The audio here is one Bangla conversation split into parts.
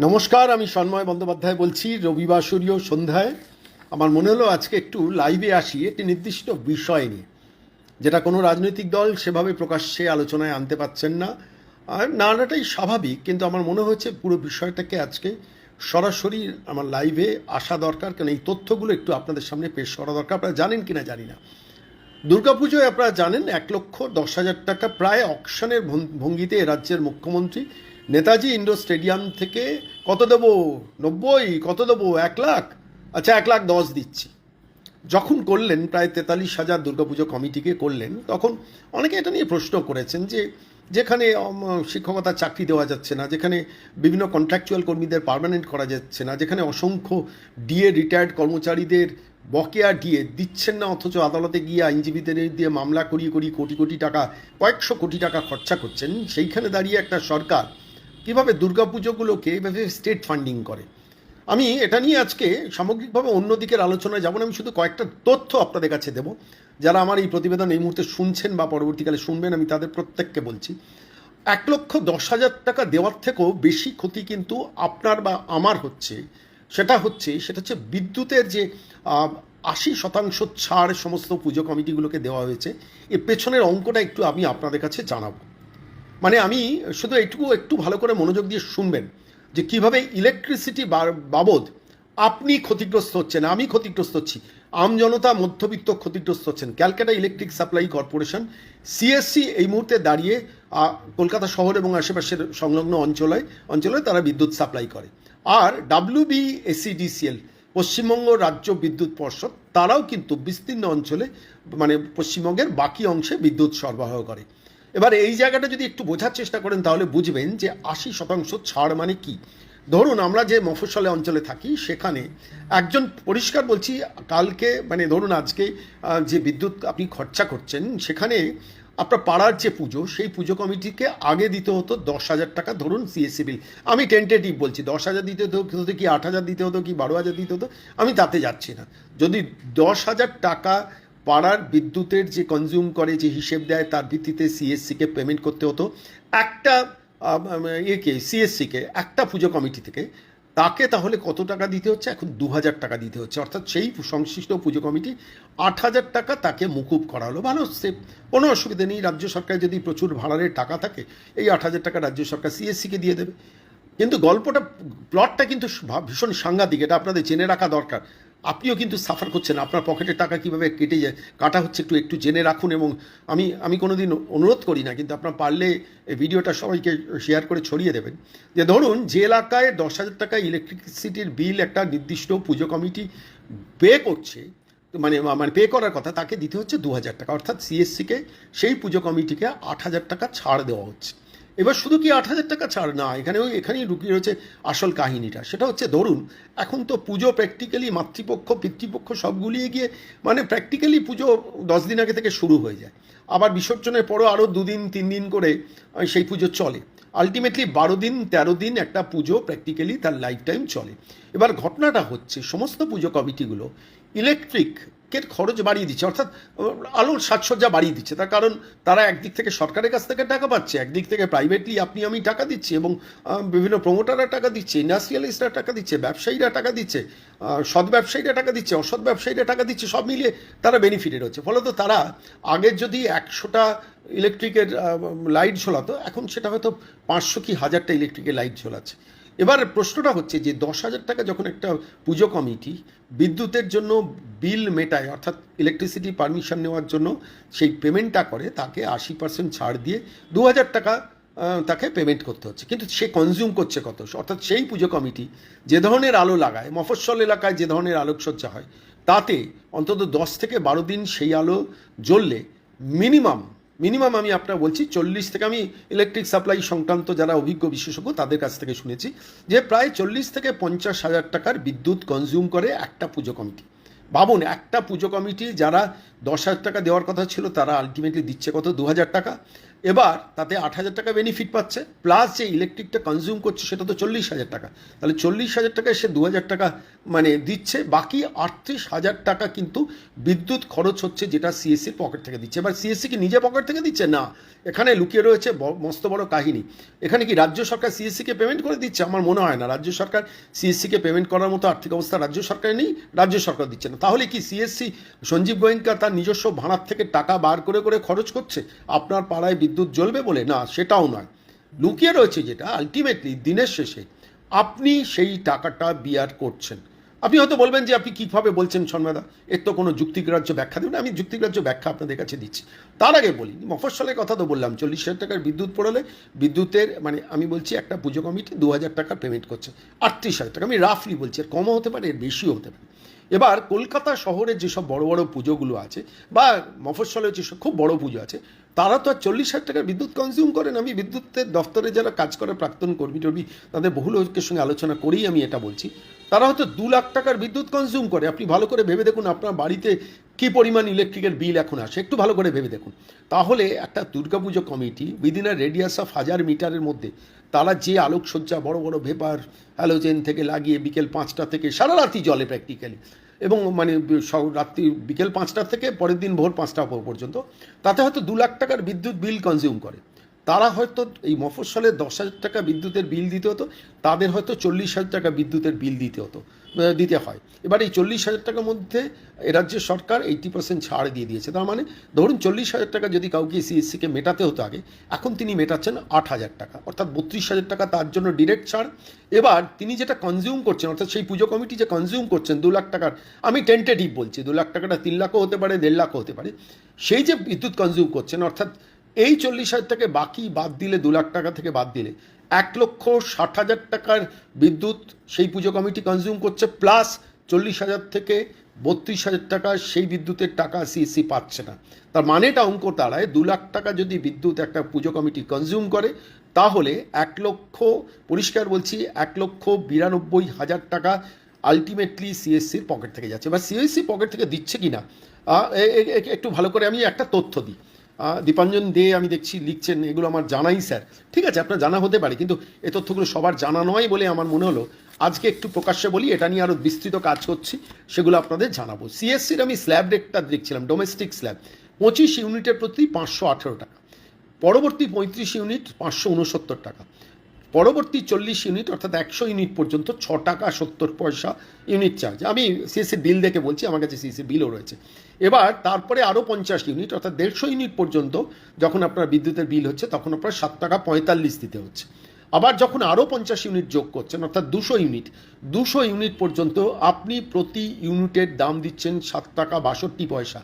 নমস্কার, আমি সন্ময় বন্দ্যোপাধ্যায় বলছি। রবিবাসরীয় সন্ধ্যায়। আমার মনে হলো আজকে একটু লাইভে আসি, একটি নির্দিষ্ট বিষয় নিয়ে। যেটা কোনো রাজনৈতিক দল সেভাবে প্রকাশ্যে আলোচনায় আনতে পারছেন না। আর নানাটাই স্বাভাবিক, কিন্তু আমার মনে হয়েছে পুরো বিষয়টাকে আজকে সরাসরি আমার লাইভে আসা দরকার। কারণ এই তথ্যগুলো একটু আপনাদের সামনে পেশ করা দরকার। আপনারা জানেন কি না জানি না। দুর্গাপুজোয় আপনারা জানেন, এক লক্ষ দশ হাজার টাকা প্রায় অকশনের ভঙ্গিতে রাজ্যের মুখ্যমন্ত্রী নেতাজি ইন্ডোর স্টেডিয়াম থেকে কত দেবো? নব্বই? কত দেবো? এক লাখ? আচ্ছা এক লাখ দশ দিচ্ছি। যখন করলেন প্রায় তেতাল্লিশ হাজার দুর্গাপুজো কমিটিকে করলেন তখন অনেকে এটা নিয়ে প্রশ্ন করেছেন যে যেখানে উম, শিক্ষকতা চাকরি দেওয়া যাচ্ছে না যেখানে বিভিন্ন কন্ট্রাকচুয়াল কর্মীদের পার্মানেন্ট করা যাচ্ছে না যেখানে অসংখ্য ডিএ রিটায়ার্ড কর্মচারীদের বকেয়া ডিএ দিচ্ছেন না অথচ আদালতে গিয়ে আইনজীবীদের দিয়ে মামলা করিয়ে করিয়ে কোটি কোটি টাকা কয়েকশো কোটি টাকা খরচা করছেন সেইখানে দাঁড়িয়ে একটা সরকার কীভাবে দুর্গাপুজোগুলোকে এভাবে স্টেট ফান্ডিং করে? আমি এটা নিয়ে আজকে সামগ্রিকভাবে অন্য দিকের আলোচনায় যাব না, আমি শুধু কয়েকটা তথ্য আপনাদের কাছে দেব। যারা আমার এই প্রতিবেদন এই মুহূর্তে শুনছেন বা পরবর্তীকালে শুনবেন, আমি তাদের প্রত্যেককে বলছি। এক লক্ষ দশ হাজার টাকা দেওয়ার থেকেও বেশি ক্ষতি কিন্তু আপনার বা আমার হচ্ছে। সেটা হচ্ছে সেটা হচ্ছে বিদ্যুতের যে আশি শতাংশ ছাড় সমস্ত পুজো কমিটিগুলোকে দেওয়া হয়েছে, এর পেছনের অঙ্কটা একটু আমি আপনাদের কাছে জানাব। মানে আমি শুধু এইটুকু একটু ভালো করে মনোযোগ দিয়ে শুনবেন যে কীভাবে ইলেকট্রিসিটি বাবদ আপনি ক্ষতিগ্রস্ত হচ্ছেন, আমি ক্ষতিগ্রস্ত হচ্ছি। আম জনতা মধ্যবিত্ত ক্ষতিগ্রস্ত হচ্ছেন। Calcutta electric supply corporation CSC এই মুহূর্তে দাঁড়িয়ে কলকাতা শহর এবং আশেপাশের সংলগ্ন অঞ্চলে অঞ্চলে তারা বিদ্যুৎ সাপ্লাই করে। আর ডাব্লিউবি এসিডিসিএল পশ্চিমবঙ্গ রাজ্য বিদ্যুৎ পর্ষদ, তারাও কিন্তু বিস্তীর্ণ অঞ্চলে মানে পশ্চিমবঙ্গের বাকি অংশে বিদ্যুৎ সরবরাহ করে। এবার এই জায়গাটা যদি একটু বোঝার চেষ্টা করেন, তাহলে বুঝবেন যে আশি শতাংশ ছাড় মানে কি। ধরুন, আমরা যে মফস্বলে অঞ্চলে থাকি, সেখানে একজন পরিষ্কার বলছি, কালকে মানে ধরুন আজকে যে বিদ্যুৎ আপনি খরচা করছেন, সেখানে আপনার পাড়ার যে পুজো, সেই পুজো কমিটিকে আগে দিতে হতো দশ হাজার টাকা, ধরুন সিএসসি বিল আমি টেন্টেটিভ বলছি, দশ হাজার দিতে হতো হতো কি আট হাজার দিতে হতো, কি বারো হাজার দিতে হতো? আমি তাতে যাচ্ছি না। যদি দশ হাজার টাকা পাড়ার বিদ্যুতের যে কনজিউম করে, যে হিসেব দেয়, তার ভিত্তিতে সিএসসিকে পেমেন্ট করতে হতো। একটা ইয়েকে সিএসসিকে একটা পুজো কমিটি থেকে তাকে তাহলে কত টাকা দিতে হচ্ছে? এখন দু হাজার টাকা দিতে হচ্ছে। অর্থাৎ সেই সংশ্লিষ্ট পুজো কমিটি আট হাজার টাকা তাকে মুকুব করা হলো। ভালো, সে, কোনো অসুবিধা নেই। রাজ্য সরকার যদি প্রচুর ভাড়ারের টাকা থাকে, এই আট হাজার টাকা রাজ্য সরকার সিএসসিকে দিয়ে দেবে। কিন্তু গল্পটা প্লটটা কিন্তু ভীষণ সাংঘাতিক। এটা আপনাদের জেনে রাখা দরকার। আপনিও কিন্তু সাফার করছেন। আপনার পকেটের টাকা কীভাবে কেটে যায়? কাটা হচ্ছে একটু একটু জেনে রাখুন এবং আমি আমি কোনোদিন অনুরোধ করি না, কিন্তু আপনার পারলে এই ভিডিওটা সবাইকে শেয়ার করে ছড়িয়ে দেবেন। যে ধরুন, যে এলাকায় দশ হাজার টাকা ইলেকট্রিসিটির বিল একটা নির্দিষ্ট পুজো কমিটি পে করছে মানে মানে পে করার কথা, তাকে দিতে হচ্ছে দু হাজার টাকা। অর্থাৎ সিএসসিকে সেই পুজো কমিটিকে আট হাজার টাকা ছাড় দেওয়া হচ্ছে। এবার শুধু কি আট হাজার টাকা ছাড়? না এখানে ওই এখানেই লুকিয়ে রয়েছে আসল কাহিনীটা। সেটা হচ্ছে, ধরুন, এখন তো পুজো প্র্যাকটিক্যালি মাতৃপক্ষ, পিতৃপক্ষ সবগুলিয়ে গিয়ে মানে প্র্যাকটিক্যালি পুজো দশ দিন আগে থেকে শুরু হয়ে যায়। আবার বিসর্জনের পরও আরও দুদিন, তিন দিন করে সেই পুজো চলে। আলটিমেটলি বারো দিন, তেরো দিন একটা পুজো প্র্যাকটিক্যালি তার লাইফ টাইম চলে। এবার ঘটনাটা হচ্ছে, সমস্ত পুজো কমিটিগুলো ইলেকট্রিকের খরচ বাড়িয়ে দিচ্ছে? অর্থাৎ, আলোর সাজসজ্জা বাড়িয়ে দিচ্ছে। তার কারণ, তারা একদিক থেকে সরকারের কাছ থেকে টাকা পাচ্ছে, একদিক থেকে প্রাইভেটলি আপনি আমি টাকা দিচ্ছি এবং বিভিন্ন প্রমোটাররা টাকা দিচ্ছে ইন্ডাস্ট্রিয়ালিস্টরা টাকা দিচ্ছে, ব্যবসায়ীরা টাকা দিচ্ছে সৎ ব্যবসায়ীরা টাকা দিচ্ছে, অসৎ ব্যবসায়ীরা টাকা দিচ্ছে, সব মিলিয়ে তারা বেনিফিটেড হচ্ছে। ফলত তারা আগের যদি একশোটা ইলেকট্রিকের লাইট ঝোলাতো, এখন সেটা হয়তো পাঁচশো কি হাজারটা ইলেকট্রিকের লাইট ঝোলাচ্ছে। এবার প্রশ্নটা হচ্ছে যে দশ হাজার টাকা যখন একটা পুজো কমিটি বিদ্যুতের জন্য বিল মেটায়, অর্থাৎ ইলেকট্রিসিটি পারমিশন নেওয়ার জন্য সেই পেমেন্টটা করে, তাকে আশি পার্সেন্ট ছাড় দিয়ে দু হাজার টাকা তাকে পেমেন্ট করতে হচ্ছে। কিন্তু সে কনজিউম করছে কত? অর্থাৎ সেই পুজো কমিটি যে ধরনের আলো লাগায়, মফস্বল এলাকায় যে ধরনের আলোকসজ্জা হয়, তাতে অন্তত দশ থেকে বারো দিন সেই আলো জ্বললে মিনিমাম মিনিমাম আমি আপনার বলছি, চল্লিশ থেকে আমি ইলেকট্রিক সাপ্লাই সংক্রান্ত যারা অভিজ্ঞ বিশেষজ্ঞ, তাদের কাছ থেকে শুনেছি যে প্রায় চল্লিশ থেকে পঞ্চাশ হাজার টাকার বিদ্যুৎ কনজিউম করে একটা পুজো কমিটি। ভাবুন, একটা পুজো কমিটি যারা দশ হাজার টাকা দেওয়ার কথা ছিল, তারা আলটিমেটলি দিচ্ছে কত? দু হাজার টাকা। এবার তাতে আট হাজার টাকা বেনিফিট পাচ্ছে প্লাস যে ইলেকট্রিকটা কনজিউম করছে সেটা তো চল্লিশ হাজার টাকা। তাহলে চল্লিশ হাজার টাকায় সে দু হাজার টাকা মানে দিচ্ছে, বাকি আটত্রিশ হাজার টাকা কিন্তু বিদ্যুৎ খরচ হচ্ছে যেটা সিএসসির পকেট থেকে দিচ্ছে। এবার সিএসসি কি নিজে পকেট থেকে দিচ্ছে? না। এখানে লুকিয়ে রয়েছে মস্ত বড় কাহিনী। এখানে কি রাজ্য সরকার সিএসসিকে পেমেন্ট করে দিচ্ছে? আমার মনে হয় না। রাজ্য সরকার সিএসসিকে পেমেন্ট করার মতো আর্থিক অবস্থা রাজ্য সরকারে নেই, রাজ্য সরকার দিচ্ছে না। তাহলে কি সিএসসি সঞ্জীব গোয়েঙ্কা তার নিজস্ব ভাড়ার থেকে টাকা বার করে করে খরচ করছে? আপনার পাড়ায় বিদ্যুৎ জ্বলবে বলে? না, সেটাও নয়। লুকিয়ে রয়েছে যেটা আলটিমেটলি দিনের শেষে। আপনি সেই টাকাটা বিয়ার করছেন। আপনি হয়তো বলবেন যে আপনি কীভাবে বলছেন সন্মেদা এর তো কোনো যুক্তিগ্রাহ্য ব্যাখ্যা দেবেন আমি যুক্তিগ্রাহ্য ব্যাখ্যা আপনাদের কাছে দিচ্ছি। তার আগে বলি, মফস্বলের কথা তো বললাম, চল্লিশ হাজার টাকার বিদ্যুৎ পড়লে বিদ্যুতের মানে আমি বলছি একটা পুজো কমিটি দু হাজার টাকা পেমেন্ট করছে। আটত্রিশ হাজার টাকা, আমি রাফলি বলছি আর কমও হতে পারে, এর বেশিও হতে পারে। এবার কলকাতা শহরে যেসব বড় বড় পুজোগুলো আছে, বা মফস্বলে যেসব খুব বড় পুজো আছে তারা তো আর চল্লিশ হাজার টাকার বিদ্যুৎ কনজিউম করেন। আমি বিদ্যুতের দফতরে যারা কাজ করে, প্রাক্তন কর্মী টর্মী, তাদের বহু লোকের সঙ্গে আলোচনা করেই আমি এটা বলছি। তারা হয়তো দু লাখ টাকার বিদ্যুৎ কনজিউম করে। আপনি ভালো করে ভেবে দেখুন আপনার বাড়িতে কী পরিমাণ ইলেকট্রিকের বিল এখন আসে। একটু ভালো করে ভেবে দেখুন। তাহলে একটা Durga Puja committee within a radius of হাজার মিটারের মধ্যে তারা যে আলোকসজ্জা, বড় বড় ভেপার হ্যালোজেন থেকে লাগিয়ে বিকেল পাঁচটা থেকে সারা রাতি জলে প্র্যাকটিক্যালি এবং মানে রাত্রি বিকেল পাঁচটা থেকে পরের দিন ভোর পাঁচটা পর্যন্ত, তাতে হয়তো দু লাখ টাকার বিদ্যুৎ বিল কনজিউম করে। তারা হয়তো এই মফস্বলে দশ হাজার টাকা বিদ্যুতের বিল দিতে হতো, তাদের হয়তো চল্লিশ হাজার টাকা বিদ্যুতের বিল দিতে হতো দিতে হয়। এবার এই চল্লিশ হাজার টাকার মধ্যে রাজ্যের সরকার এইটি পার্সেন্ট ছাড় দিয়ে দিয়েছে। তার মানে ধরুন চল্লিশ হাজার টাকা যদি কাউকে সিএসসিকে মেটাতে হতো আগে, এখন তিনি মেটাচ্ছেন আট হাজার টাকা, অর্থাৎ বত্রিশ হাজার টাকা তার জন্য ডিরেক্ট ছাড়। এবার তিনি যেটা কনজিউম করছেন, অর্থাৎ সেই পুজো কমিটি যে কনজিউম করছেন দু লাখ টাকার, আমি টেন্টেটিভ বলছি, দু লাখ টাকাটা তিন লাখও হতে পারে, দেড় লাখও হতে পারে, সেই যে বিদ্যুৎ কনজিউম করছেন, অর্থাৎ এই চল্লিশ হাজার টাকা বাকি বাদ দিলে দু লাখ টাকা থেকে বাদ দিলে এক লক্ষ ষাট হাজার টাকার বিদ্যুৎ সেই পুজো কমিটি কনজিউম করছে প্লাস চল্লিশ হাজার থেকে বত্রিশ হাজার টাকা সেই বিদ্যুতের টাকা সিএসসি পাচ্ছে না। তার মানেটা অঙ্ক দাঁড়ায় দু লাখ টাকা যদি বিদ্যুৎ একটা পুজো কমিটি কনজিউম করে, তাহলে এক লক্ষ, পরিষ্কার বলছি, এক লক্ষ বিরানব্বই হাজার টাকা আলটিমেটলি সিএসসির পকেট থেকে যাচ্ছে। বা সিএসসি পকেট থেকে দিচ্ছে কি না একটু ভালো করে আমি একটা তথ্য দিই। দীপাঞ্জন দে আমি দেখছি লিখছেন, এগুলো আমার জানাই স্যার। ঠিক আছে, আপনার জানা হতে পারে, কিন্তু এ তথ্যগুলো সবার জানা নয় বলে আমার মনে হলো। আজকে একটু প্রকাশ্যে বলি, এটা নিয়ে আরও বিস্তৃত কাজ করছি, সেগুলো আপনাদের জানাব। সিএসসির আমি স্ল্যাব রেটটা দেখছিলাম ডোমেস্টিক স্ল্যাব পঁচিশ ইউনিটের প্রতি পাঁচশো আঠেরো টাকা। পরবর্তী পঁয়ত্রিশ ইউনিট পাঁচশো উনসত্তর টাকা। পরবর্তী চল্লিশ ইউনিট, অর্থাৎ একশো ইউনিট পর্যন্ত ছ টাকা সত্তর পয়সা ইউনিট চার্জ। আমি সিএসসি বিল দেখে বলছি, আমার কাছে সিএসসি বিলও রয়েছে। এবার তারপরে আরও পঞ্চাশ ইউনিট অর্থাৎ দেড়শো ইউনিট পর্যন্ত যখন আপনার বিদ্যুতের বিল হচ্ছে, তখন আপনার সাত টাকা পঁয়তাল্লিশ দিতে হচ্ছে। আবার যখন আরও পঞ্চাশ ইউনিট যোগ করছেন, অর্থাৎ দুশো ইউনিট দুশো ইউনিট পর্যন্ত আপনি প্রতি ইউনিটের দাম দিচ্ছেন সাত টাকা বাষট্টি পয়সা।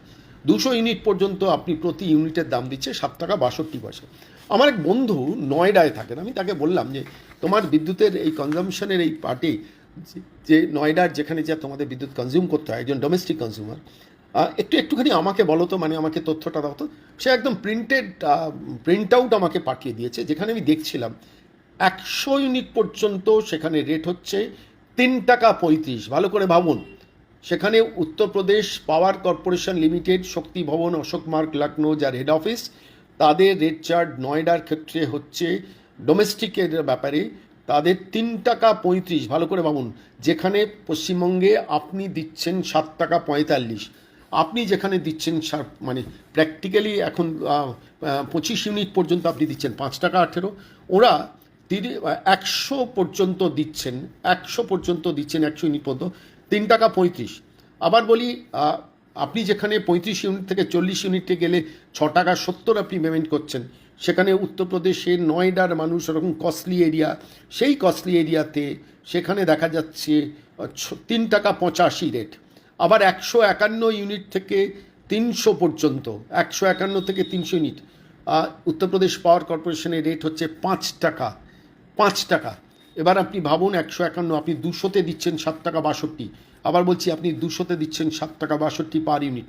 দুশো ইউনিট পর্যন্ত আপনি প্রতি ইউনিটের দাম দিচ্ছে সাত টাকা বাষট্টি পয়সা। আমার এক বন্ধু নয়ডায় থাকেন, আমি তাকে বললাম যে, তোমার বিদ্যুতের এই কনজামশনের এই পার্টি যে নয়ডার যেখানে যা তোমাদের বিদ্যুৎ কনজিউম করতে হয়, একজন ডোমেস্টিক কনজিউমার একটু একটুখানি আমাকে বলো তো মানে আমাকে তথ্যটা দাও তো। সে একদম প্রিন্টেড প্রিন্ট আউট আমাকে পাঠিয়ে দিয়েছে, যেখানে আমি দেখছিলাম, একশো ইউনিট পর্যন্ত সেখানে রেট হচ্ছে তিন টাকা পঁয়ত্রিশ। ভালো করে ভাবুন, সেখানে Uttar Pradesh power corporation limited Shakti Bhavan, Ashok Marg Lucknow যার হেড অফিস তাদের রেট চার্ট নয়ডার ক্ষেত্রে হচ্ছে ডোমেস্টিকের ব্যাপারে তাদের তিন টাকা পঁয়ত্রিশ। ভালো করে ভাবুন, যেখানে পশ্চিমবঙ্গে আপনি দিচ্ছেন সাত টাকা পঁয়তাল্লিশ। আপনি যেখানে দিচ্ছেন সার মানে প্র্যাকটিক্যালি এখন পঁচিশ ইউনিট পর্যন্ত আপনি দিচ্ছেন, পাঁচ টাকা আঠেরো। ওরা একশো পর্যন্ত দিচ্ছেন, একশো পর্যন্ত দিচ্ছেন একশো ইউনিট পর্যন্ত, তিন টাকা পঁয়ত্রিশ। আবার বলি আপনি যেখানে পঁয়ত্রিশ ইউনিট থেকে চল্লিশ ইউনিটে গেলে ছ টাকা সত্তর আপনি পেমেন্ট করছেন, সেখানে উত্তরপ্রদেশের নয়ডার মানুষ ওরকম কস্টলি এরিয়া সেই কস্টলি এরিয়াতে সেখানে দেখা যাচ্ছে তিন টাকা পঁচাশি রেট আবার একশো একান্ন ইউনিট থেকে তিনশো পর্যন্ত, একশো একান্ন থেকে তিনশো ইউনিট। উত্তরপ্রদেশ পাওয়ার কর্পোরেশনের রেট হচ্ছে পাঁচ টাকা পাঁচ টাকা। এবার আপনি ভাবুন একশো একান্ন, আপনি দুশোতে দিচ্ছেন সাত টাকা বাষট্টি। আবার বলছি আপনি দুশোতে দিচ্ছেন সাত টাকা বাষট্টি পার ইউনিট।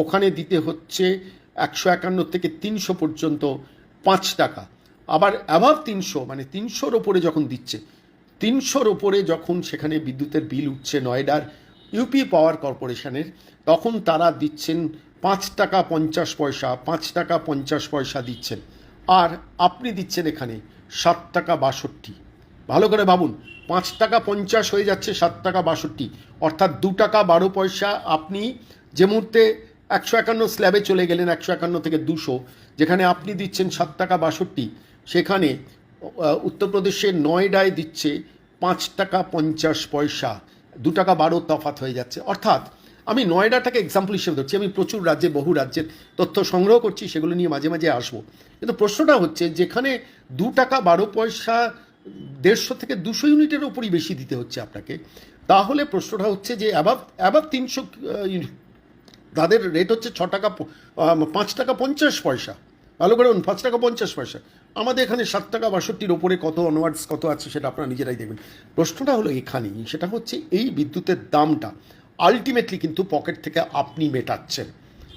ওখানে দিতে হচ্ছে একশো একান্ন থেকে তিনশো পর্যন্ত পাঁচ টাকা। আবার অ্যাভাব তিনশো মানে তিনশোর ওপরে যখন দিচ্ছে, তিনশোর ওপরে যখন সেখানে বিদ্যুতের বিল উঠছে নয়ডার ইউপি পাওয়ার কর্পোরেশনের, তখন তারা দিচ্ছেন পাঁচ টাকা পঞ্চাশ পয়সা, পাঁচ টাকা পঞ্চাশ পয়সা দিচ্ছেন। আর আপনি দিচ্ছেন এখানে সাত টাকা বাষট্টি। ভালো করে ভাবুন, পাঁচ টাকা পঞ্চাশ হয়ে যাচ্ছে সাত টাকা বাষট্টি। অর্থাৎ দু টাকা বারো পয়সা আপনি যে মুহূর্তে একশো একান্ন স্ল্যাবে চলে গেলেন, একশো একান্ন থেকে দুশো, যেখানে আপনি দিচ্ছেন সাত টাকা বাষট্টি, সেখানে উত্তরপ্রদেশের নয়ডায় দিচ্ছে পাঁচ টাকা পঞ্চাশ পয়সা। দু টাকা বারো তফাত হয়ে যাচ্ছে। অর্থাৎ আমি নয়ডাটাকে এক্সাম্পল হিসেবে ধরছি। আমি প্রচুর রাজ্যে, বহু রাজ্যের তথ্য সংগ্রহ করছি, সেগুলো নিয়ে মাঝে মাঝে আসব। কিন্তু প্রশ্নটা হচ্ছে, যেখানে দু টাকা বারো পয়সা দেড়শো থেকে দুশো ইউনিটের ওপরই বেশি দিতে হচ্ছে আপনাকে, তাহলে প্রশ্নটা হচ্ছে যে অ্যাবাভ অ্যাবাভ তিনশো তাদের রেট হচ্ছে ছ টাকা পাঁচ টাকা পঞ্চাশ পয়সা। ভালো করে পাঁচ টাকা পঞ্চাশ পয়সা। আমাদের এখানে সাত টাকা বাষট্টির ওপরে কত অনওয়ার্ডস কত আছে সেটা আপনারা নিজেরাই দেখবেন। প্রশ্নটা হলো এখানেই সেটা হচ্ছে এই বিদ্যুতের দামটা আলটিমেটলি কিন্তু পকেট থেকে আপনি মেটাচ্ছেন।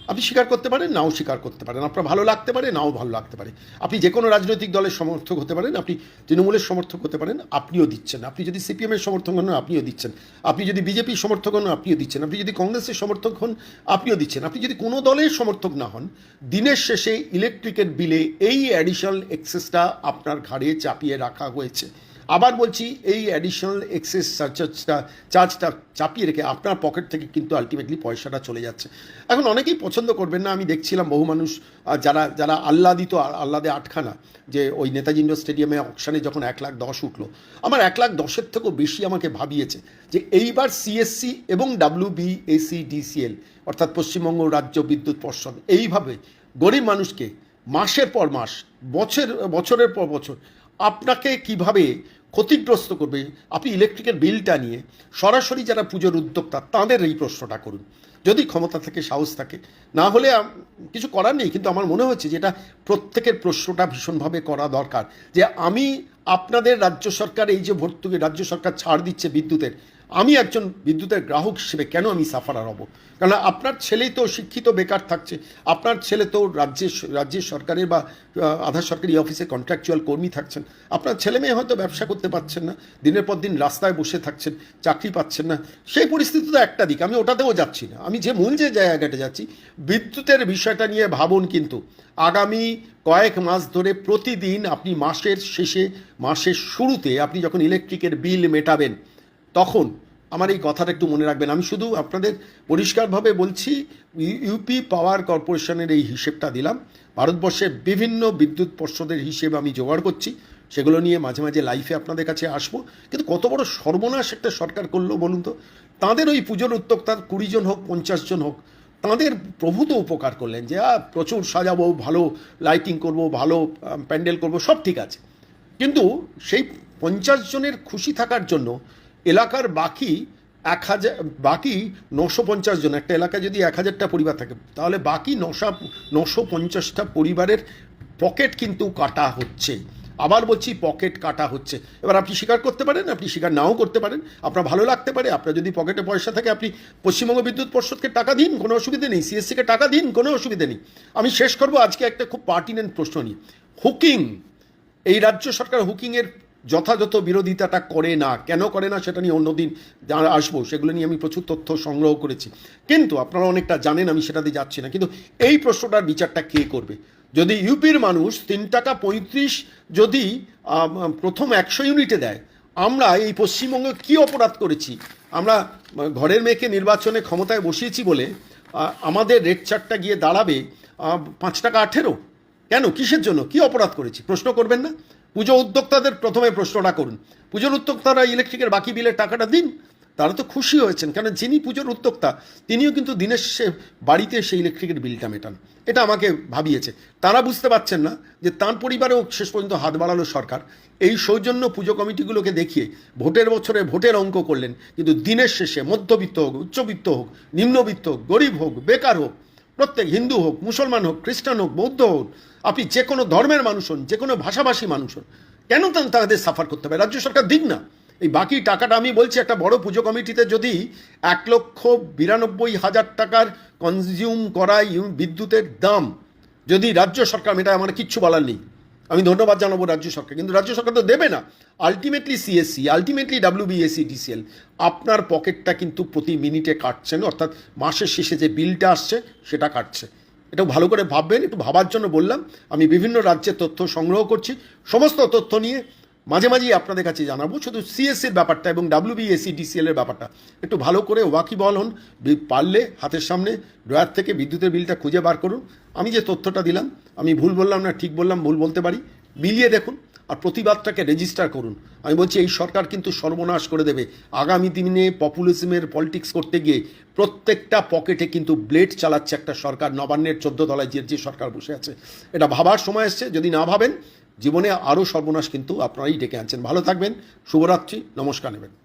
আপনি স্বীকার করতে পারেন, নাও স্বীকার করতে পারেন। আপনার ভালো লাগতে পারে, নাও ভালো লাগতে পারে। আপনি যে কোনো রাজনৈতিক দলের সমর্থক হতে পারেন, আপনি তৃণমূলের সমর্থক হতে পারেন, আপনিও দিচ্ছেন। আপনি যদি সিপিএমের সমর্থক হন, আপনিও দিচ্ছেন। আপনি যদি বিজেপির সমর্থক হন, আপনিও দিচ্ছেন। আপনি যদি কংগ্রেসের সমর্থক হন, আপনিও দিচ্ছেন। আপনি যদি কোনো দলের সমর্থক না হন, দিনের শেষে ইলেকট্রিকের বিলে এই অ্যাডিশনাল এক্সেসটা আপনার ঘাড়ে চাপিয়ে রাখা হয়েছে। আবার বলছি, এই অ্যাডিশনাল এক্সেস চার্জটা চার্জটা চাপিয়ে রেখে আপনার পকেট থেকে কিন্তু আলটিমেটলি পয়সাটা চলে যাচ্ছে। এখন অনেকেই পছন্দ করবেন না, আমি দেখছিলাম বহু মানুষ যারা যারা আহ্লাদিত, আহ্লাদে আটখানা, যে ওই নেতাজি ইন্ডোর স্টেডিয়ামে অকশানে যখন এক লাখ দশ উঠল, আমার এক লাখ দশের থেকেও বেশি আমাকে ভাবিয়েছে যে এইবার সিএসসি এবং ডাব্লিউ বিএসি ডিসিএল অর্থাৎ পশ্চিমবঙ্গ রাজ্য বিদ্যুৎ পর্ষদ, এইভাবে গরিব মানুষকে মাসের পর মাস, বছর, বছরের পর বছর আপনাকে কীভাবে ক্ষতিগ্রস্ত করবে? আপনি ইলেকট্রিকের বিলটা নিয়ে সরাসরি যারা পুজোর উদ্যোক্তা, তাদের এই প্রশ্নটা করুন। যদি ক্ষমতা থেকে সাহস থাকে। না হলে কিছু করার নেই, কিন্তু আমার মনে হচ্ছে যেটা প্রত্যেকের প্রশ্নটা ভীষণভাবে করা দরকার। যে আমি আপনাদের রাজ্য সরকার, এই যে ভর্তুকি, রাজ্য সরকার ছাড় দিচ্ছে বিদ্যুতের আমি একজন বিদ্যুতের গ্রাহক হিসেবে কেন আমি সাফারার হব? কারণ আপনার ছেলেই তো শিক্ষিত, বেকার থাকছে। আপনার ছেলে তো রাজ্যের রাজ্যের সরকারের বা আধা সরকারি অফিসে কন্ট্রাকচুয়াল কর্মী থাকছেন। আপনার ছেলে মেয়ে হয়তো ব্যবসা করতে পারছেন না, দিনের পর দিন রাস্তায় বসে থাকছেন, চাকরি পাচ্ছেন না। সেই পরিস্থিতি তো একটা দিক, আমি ওটাতেও যাচ্ছি না। আমি যে মূল যে জায়গাটা যাচ্ছি, বিদ্যুতের বিষয়টা নিয়ে ভাবুন কিন্তু, আগামী কয়েক মাস ধরে প্রতিদিন আপনি মাসের শেষে, মাসের শুরুতে আপনি যখন ইলেকট্রিকের বিল মেটাবেন তখন আমার এই কথাটা একটু মনে রাখবেন। আমি শুধু আপনাদের পরিষ্কারভাবে বলছি ইউপি পাওয়ার কর্পোরেশনের এই হিসেবটা দিলাম। ভারতবর্ষের বিভিন্ন বিদ্যুৎ পর্ষদের হিসেব আমি জোগাড় করছি। সেগুলো নিয়ে মাঝে মাঝে লাইফে আপনাদের কাছে আসব। কিন্তু কত বড় সর্বনাশ একটা সরকার করল বলুন তো? তাঁদের ওই পুজোর উদ্যোক্তার কুড়ি জন হোক, পঞ্চাশ জন হোক, তাদের প্রভূত উপকার করলেন যে প্রচুর সাজাবো, ভালো লাইটিং করব, ভালো প্যান্ডেল করব, সব ঠিক আছে। কিন্তু সেই পঞ্চাশ জনের খুশি থাকার জন্য এলাকার বাকি এক হাজার, বাকি নশো পঞ্চাশ জন, একটা এলাকায় যদি এক হাজারটা পরিবার থাকে, তাহলে বাকি নশা, নশো পঞ্চাশটা পরিবারের পকেট কিন্তু কাটা হচ্ছে। আবার বলছি পকেট কাটা হচ্ছে। এবার আপনি স্বীকার করতে পারেন, আপনি স্বীকার নাও করতে পারেন, আপনার ভালো লাগতে পারে, আপনার যদি পকেটে পয়সা থাকে, আপনি পশ্চিমবঙ্গ বিদ্যুৎ পর্ষদকে টাকা দিন, কোনো অসুবিধে নেই, সিএসসিকে টাকা দিন, কোনো অসুবিধে নেই। আমি শেষ করব, আজকে একটা খুব পার্টিনেন্ট প্রশ্ন নিয়ে। হুকিং, এই রাজ্য সরকার হুকিংয়ের যথাযথ বিরোধিতাটা করে না। কেন করে না সেটা নিয়ে অন্যদিন আসব, সেগুলো নিয়ে আমি প্রচুর তথ্য সংগ্রহ করেছি। কিন্তু আপনারা অনেকটা জানেন, আমি সেটাতে যাচ্ছি না। কিন্তু এই প্রশ্নটার বিচারটা কে করবে? যদি ইউপির মানুষ তিন টাকা পঁয়ত্রিশ যদি প্রথম একশো ইউনিটে দেয়, আমরা এই পশ্চিমবঙ্গে কী অপরাধ করেছি? আমরা ঘরের মেয়েকে নির্বাচনে ক্ষমতায় বসিয়েছি বলে আমাদের রেট চার্টটা গিয়ে দাঁড়াবে পাঁচ টাকা আঠেরো। কেন? কিসের জন্য? কি অপরাধ করেছি? প্রশ্ন করবেন না? পুজো উদ্যোক্তাদের প্রথমে প্রশ্নটা করুন। পুজোর উদ্যোক্তারা ইলেকট্রিকের বাকি বিলের টাকাটা দিন, তারা তো খুশি হয়েছেন কারণ যিনি পুজোর উদ্যোক্তা, তিনিও কিন্তু দিনের শেষে বাড়িতে সেই ইলেকট্রিকের বিলটা মেটান। এটা আমাকে ভাবিয়েছে। তারা বুঝতে পারছেন না যে তার পরিবারেও শেষ পর্যন্ত হাত বাড়ালো সরকার। এই সৌজন্য পুজো কমিটিগুলোকে দেখিয়ে ভোটের বছরে ভোটের অঙ্ক করলেন, কিন্তু দিনের শেষে মধ্যবিত্ত হোক, উচ্চবিত্ত হোক, নিম্নবিত্ত হোক, গরিব হোক, বেকার হোক, প্রত্যেক হিন্দু হোক, মুসলমান হোক, খ্রিস্টান হোক, বৌদ্ধ হোক আপনি যে কোনো ধর্মের মানুষ হন, যে কোনো ভাষাভাষী মানুষ হন, কেন তাদের সাফার করতে হবে? রাজ্য সরকার দিক না। এই বাকি টাকাটা আমি বলছি, একটা বড় পুজো কমিটিতে যদি এক লক্ষ বিরানব্বই হাজার টাকার কনজিউম করা বিদ্যুতের দাম, যদি রাজ্য সরকার এটা আমার কিচ্ছু বলার নেই। আমি ধন্যবাদ জানাব রাজ্য সরকার কিন্তু রাজ্য সরকার তো দেবে না। Ultimately CSC ultimately WBSC DCL আপনার পকেটটা কিন্তু প্রতি মিনিটে কাটছেন অর্থাৎ মাসের শেষে যে বিলটা আসছে, সেটা কাটছে। এটা ভালো করে ভাববেন, একটু ভাবার জন্য বললাম। আমি বিভিন্ন রাজ্যের তথ্য সংগ্রহ করছি। সমস্ত তথ্য নিয়ে মাঝে মাঝেই আপনাদের কাছে জানাব। শুধু সিএসসির ব্যাপারটা এবং ডাব্লিউবিএসি ডিসিএল এর ব্যাপারটা। একটু ভালো করে ওয়াকিবল হন পারলে হাতের সামনে ড্রয়ার থেকে বিদ্যুতের বিলটা খুঁজে বার করুন। আমি যে তথ্যটা দিলাম, আমি ভুল বললাম না, ঠিক বললাম, ভুল বলতে পারি। মিলিয়ে দেখুন আর প্রতিবাদটাকে রেজিস্টার করুন। আমি বলছি, এই সরকার কিন্তু সর্বনাশ করে দেবে। আগামী দিনে পপুলিজমের পলিটিক্স করতে গিয়ে প্রত্যেকটা পকেটে কিন্তু ব্লেড চালাচ্ছে একটা সরকার, নবান্নের চোদ্দ তলায় যে যে সরকার বসে আছে। এটা ভাবার সময় এসছে। যদি না ভাবেন, জীবনে আরও সর্বনাশ কিন্তু আপনারাই ডেকে আনছেন। ভালো থাকবেন। শুভরাত্রি। নমস্কার নেবেন।